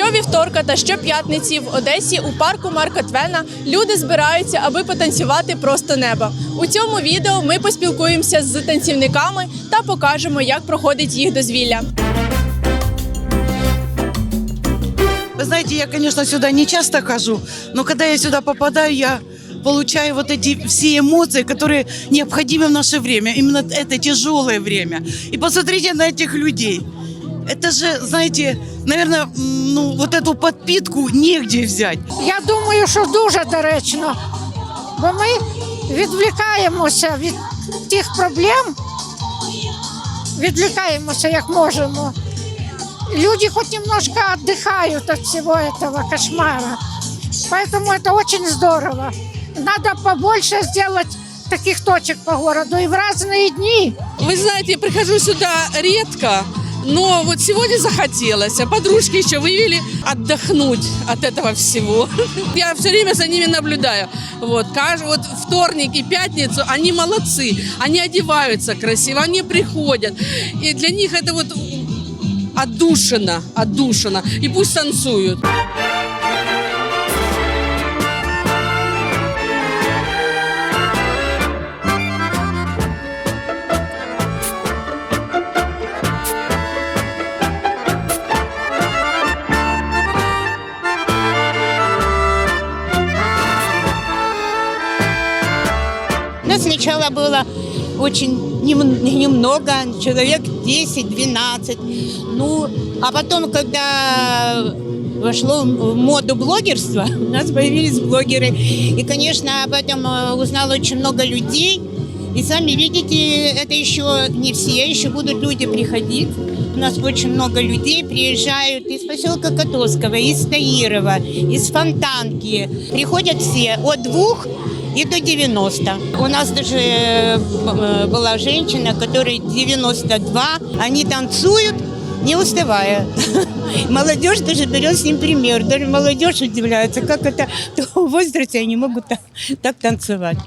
Щовівторка та щоп'ятниці в Одесі у парку Марка Твена люди збираються, аби потанцювати просто неба. У цьому відео ми поспілкуємося з танцівниками та покажемо, як проходить їх дозвілля. Вы знаете, я, конечно, сюда не часто хожу, но когда я сюда попадаю, я получаю вот эти все эмоции, которые необходимы в наше время. Именно это тяжелое время. И посмотрите на этих людей. Это же, знаете, наверное, м, ну, вот эту подпитку негде взять. Я думаю, що дуже доречно, бо ми відвлікаємося від тих проблем, відвлікаємося як можемо. Люди хоть немножко отдыхают от всего этого кошмара. Поэтому это очень здорово. Надо побольше сделать таких точек по городу и в разные дни. Вы знаете, я прихожу сюда редко, но вот сегодня захотелось. А подружки еще вывели отдохнуть от этого всего. Я все время за ними наблюдаю. Вот, каждый, вот вторник и пятницу они молодцы. Они одеваются красиво, они приходят. И для них это вот отдушина, отдушина. И пусть танцуют. Нас сначала было очень нем- немного, человек 10-12. Ну, а потом, когда вошло в моду блогерство, у нас появились блогеры. И, конечно, об этом э, узнало очень много людей. И сами видите, это еще не все, еще будут люди приходить. У нас очень много людей приезжают из поселка Котовского, из Таирова, из Фонтанки. Приходят все от двух и до 90. У нас даже э, б- была женщина, которой 92. Они танцуют, не уставая. Молодежь даже берет с ним пример. Даже молодежь удивляется, как это в том возрасте они могут так, так танцевать.